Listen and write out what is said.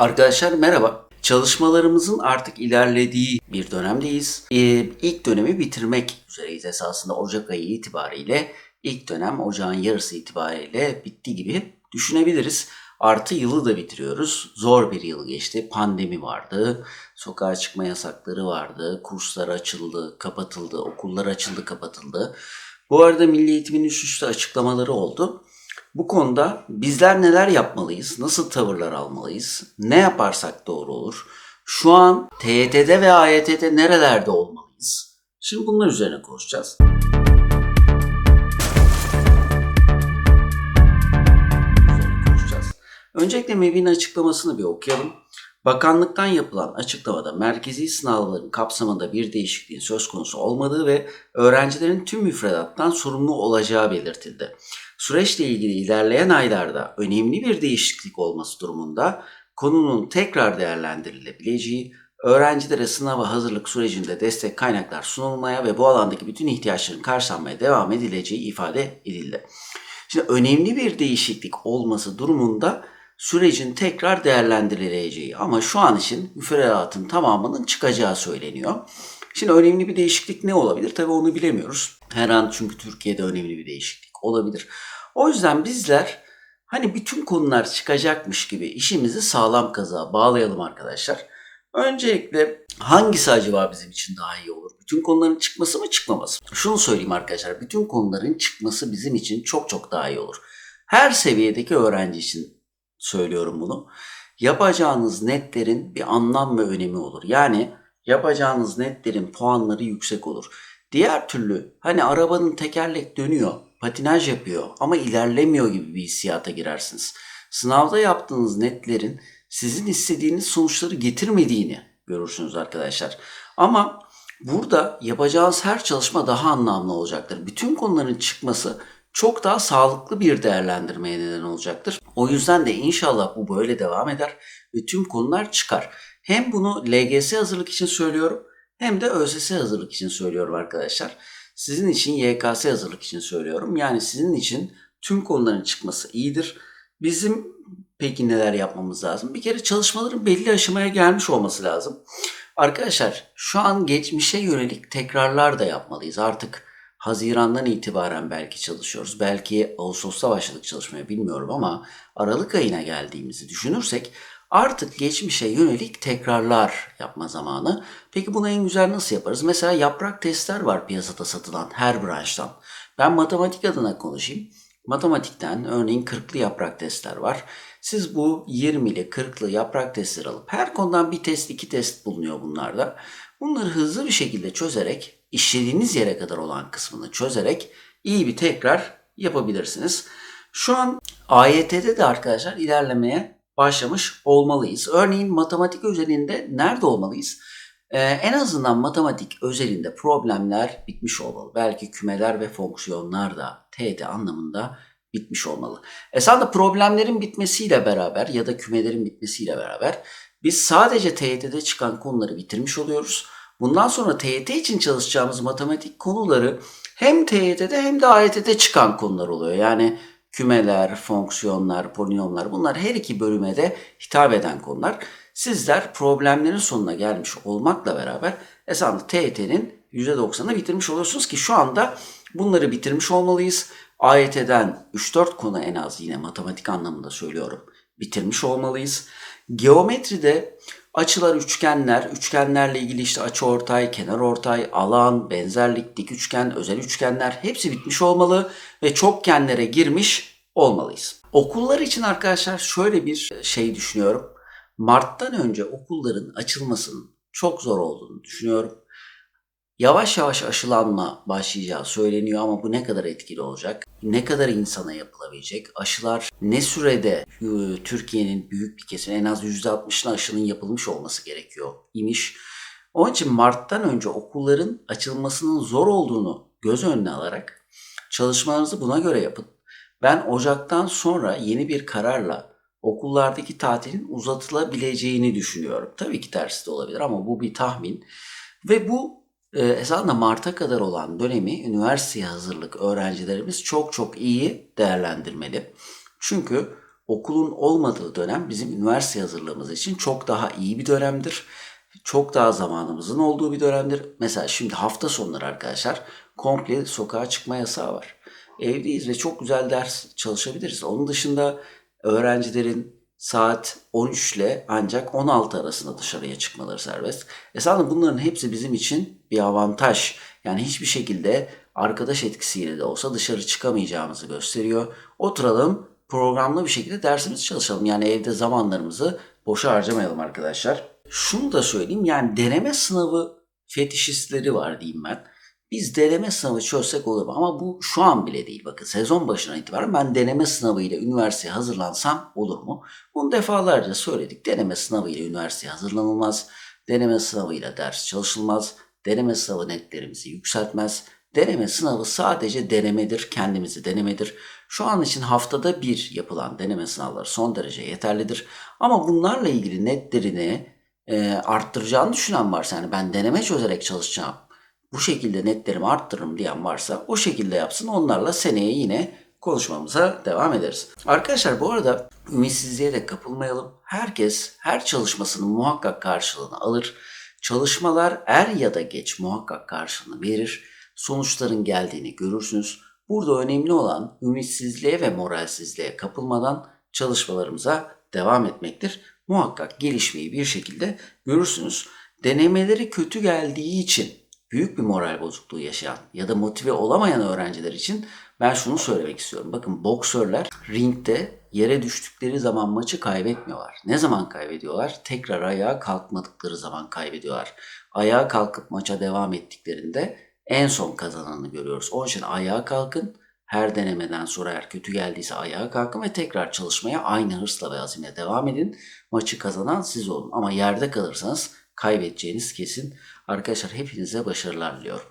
Arkadaşlar merhaba. Çalışmalarımızın artık ilerlediği bir dönemdeyiz. Ee, ilk dönemi bitirmek üzereyiz esasında Ocak ayı itibariyle. ilk dönem ocağın yarısı itibariyle bitti gibi düşünebiliriz. Artı yılı da bitiriyoruz. Zor bir yıl geçti. Pandemi vardı. Sokağa çıkma yasakları vardı. Kurslar açıldı, kapatıldı. Okullar açıldı, kapatıldı. Bu arada Milli Eğitim'in üst üste açıklamaları oldu. Bu konuda bizler neler yapmalıyız? Nasıl tavırlar almalıyız? Ne yaparsak doğru olur? Şu an TYT'de ve AYT'de nerelerde olmalıyız? Şimdi bunlar üzerine konuşacağız. Öncelikle MEB'in açıklamasını bir okuyalım. Bakanlıktan yapılan açıklamada merkezi sınavların kapsamında bir değişikliğin söz konusu olmadığı ve öğrencilerin tüm müfredattan sorumlu olacağı belirtildi. Süreçle ilgili ilerleyen aylarda önemli bir değişiklik olması durumunda konunun tekrar değerlendirilebileceği, öğrencilere sınava hazırlık sürecinde destek kaynaklar sunulmaya ve bu alandaki bütün ihtiyaçların karşılanmaya devam edileceği ifade edildi. Şimdi önemli bir değişiklik olması durumunda sürecin tekrar değerlendirileceği ama şu an için müfredatın tamamının çıkacağı söyleniyor. Şimdi önemli bir değişiklik ne olabilir? Tabii onu bilemiyoruz. Her an çünkü Türkiye'de önemli bir değişiklik olabilir. O yüzden bizler hani bütün konular çıkacakmış gibi işimizi sağlam kazığa bağlayalım arkadaşlar. Öncelikle hangisi acaba bizim için daha iyi olur? Bütün konuların çıkması mı çıkmaması mı? Şunu söyleyeyim arkadaşlar. Bütün konuların çıkması bizim için çok çok daha iyi olur. Her seviyedeki öğrenci için söylüyorum bunu. Yapacağınız netlerin bir anlam ve önemi olur. Yani yapacağınız netlerin puanları yüksek olur. Diğer türlü hani arabanın tekerlek dönüyor, patinaj yapıyor ama ilerlemiyor gibi bir hissiyata girersiniz. Sınavda yaptığınız netlerin sizin istediğiniz sonuçları getirmediğini görürsünüz arkadaşlar. Ama burada yapacağınız her çalışma daha anlamlı olacaktır. Bütün konuların çıkması çok daha sağlıklı bir değerlendirmeye neden olacaktır. O yüzden de inşallah bu böyle devam eder ve tüm konular çıkar. Hem bunu LGS hazırlık için söylüyorum hem de ÖSS hazırlık için söylüyorum arkadaşlar. Sizin için YKS hazırlık için söylüyorum. Yani sizin için tüm konuların çıkması iyidir. Bizim peki neler yapmamız lazım? Bir kere çalışmaların belli aşamaya gelmiş olması lazım. Arkadaşlar şu an geçmişe yönelik tekrarlar da yapmalıyız. Artık Haziran'dan itibaren belki çalışıyoruz. Belki Ağustos'ta başladık çalışmaya bilmiyorum ama Aralık ayına geldiğimizi düşünürsek artık geçmişe yönelik tekrarlar yapma zamanı. Peki bunu en güzel nasıl yaparız? Mesela yaprak testler var piyasada satılan her branştan. Ben matematik adına konuşayım. Matematikten örneğin 40'lı yaprak testler var. Siz bu 20'li 40'lı yaprak testleri alıp her konudan bir test iki test bulunuyor bunlarda. Bunları hızlı bir şekilde çözerek işlediğiniz yere kadar olan kısmını çözerek iyi bir tekrar yapabilirsiniz. Şu an AYT'de de arkadaşlar ilerlemeye başlamış olmalıyız. Örneğin matematik özelinde nerede olmalıyız? Ee, en azından matematik özelinde problemler bitmiş olmalı. Belki kümeler ve fonksiyonlar da TET anlamında bitmiş olmalı. Esasında problemlerin bitmesiyle beraber ya da kümelerin bitmesiyle beraber biz sadece TYT'de çıkan konuları bitirmiş oluyoruz. Bundan sonra TYT için çalışacağımız matematik konuları hem TYT'de hem de AYT'de çıkan konular oluyor. Yani kümeler, fonksiyonlar, polinomlar bunlar her iki bölüme de hitap eden konular. Sizler problemlerin sonuna gelmiş olmakla beraber esasında TYT'nin %90'ını bitirmiş oluyorsunuz ki şu anda bunları bitirmiş olmalıyız. AYT'den 3-4 konu en az yine matematik anlamında söylüyorum bitirmiş olmalıyız. Geometride açılar, üçgenler, üçgenlerle ilgili işte açı ortay, kenar ortay, alan, benzerlik, dik üçgen, özel üçgenler hepsi bitmiş olmalı ve çokgenlere girmiş olmalıyız. Okullar için arkadaşlar şöyle bir şey düşünüyorum. Mart'tan önce okulların açılmasının çok zor olduğunu düşünüyorum. Yavaş yavaş aşılanma başlayacağı söyleniyor ama bu ne kadar etkili olacak? Ne kadar insana yapılabilecek? Aşılar ne sürede e, Türkiye'nin büyük bir kesimi en az %60'ına aşının yapılmış olması gerekiyor imiş. Onun için Mart'tan önce okulların açılmasının zor olduğunu göz önüne alarak çalışmalarınızı buna göre yapın. Ben Ocak'tan sonra yeni bir kararla okullardaki tatilin uzatılabileceğini düşünüyorum. Tabii ki tersi de olabilir ama bu bir tahmin. Ve bu e, esasında Mart'a kadar olan dönemi üniversiteye hazırlık öğrencilerimiz çok çok iyi değerlendirmeli. Çünkü okulun olmadığı dönem bizim üniversite hazırlığımız için çok daha iyi bir dönemdir. Çok daha zamanımızın olduğu bir dönemdir. Mesela şimdi hafta sonları arkadaşlar komple sokağa çıkma yasağı var. Evdeyiz ve çok güzel ders çalışabiliriz. Onun dışında öğrencilerin saat 13 ile ancak 16 arasında dışarıya çıkmaları serbest. Esasında bunların hepsi bizim için bir avantaj. Yani hiçbir şekilde arkadaş etkisiyle de olsa dışarı çıkamayacağımızı gösteriyor. Oturalım programlı bir şekilde dersimizi çalışalım. Yani evde zamanlarımızı boşa harcamayalım arkadaşlar. Şunu da söyleyeyim yani deneme sınavı fetişistleri var diyeyim ben. Biz deneme sınavı çözsek olur mu? Ama bu şu an bile değil. Bakın sezon başına itibaren ben deneme sınavıyla üniversiteye hazırlansam olur mu? Bunu defalarca söyledik. Deneme sınavıyla üniversiteye hazırlanılmaz. Deneme sınavıyla ders çalışılmaz. Deneme sınavı netlerimizi yükseltmez. Deneme sınavı sadece denemedir, kendimizi denemedir. Şu an için haftada bir yapılan deneme sınavları son derece yeterlidir. Ama bunlarla ilgili netlerini e, arttıracağını düşünen varsa yani ben deneme çözerek çalışacağım bu şekilde netlerimi arttırırım diyen varsa o şekilde yapsın. Onlarla seneye yine konuşmamıza devam ederiz. Arkadaşlar bu arada ümitsizliğe de kapılmayalım. Herkes her çalışmasının muhakkak karşılığını alır. Çalışmalar er ya da geç muhakkak karşılığını verir. Sonuçların geldiğini görürsünüz. Burada önemli olan ümitsizliğe ve moralsizliğe kapılmadan çalışmalarımıza devam etmektir. Muhakkak gelişmeyi bir şekilde görürsünüz. Denemeleri kötü geldiği için büyük bir moral bozukluğu yaşayan ya da motive olamayan öğrenciler için ben şunu söylemek istiyorum. Bakın boksörler ringde yere düştükleri zaman maçı kaybetmiyorlar. Ne zaman kaybediyorlar? Tekrar ayağa kalkmadıkları zaman kaybediyorlar. Ayağa kalkıp maça devam ettiklerinde en son kazananı görüyoruz. Onun için ayağa kalkın. Her denemeden sonra eğer kötü geldiyse ayağa kalkın ve tekrar çalışmaya aynı hırsla ve azimle devam edin. Maçı kazanan siz olun. Ama yerde kalırsanız kaybedeceğiniz kesin. Arkadaşlar hepinize başarılar diliyorum.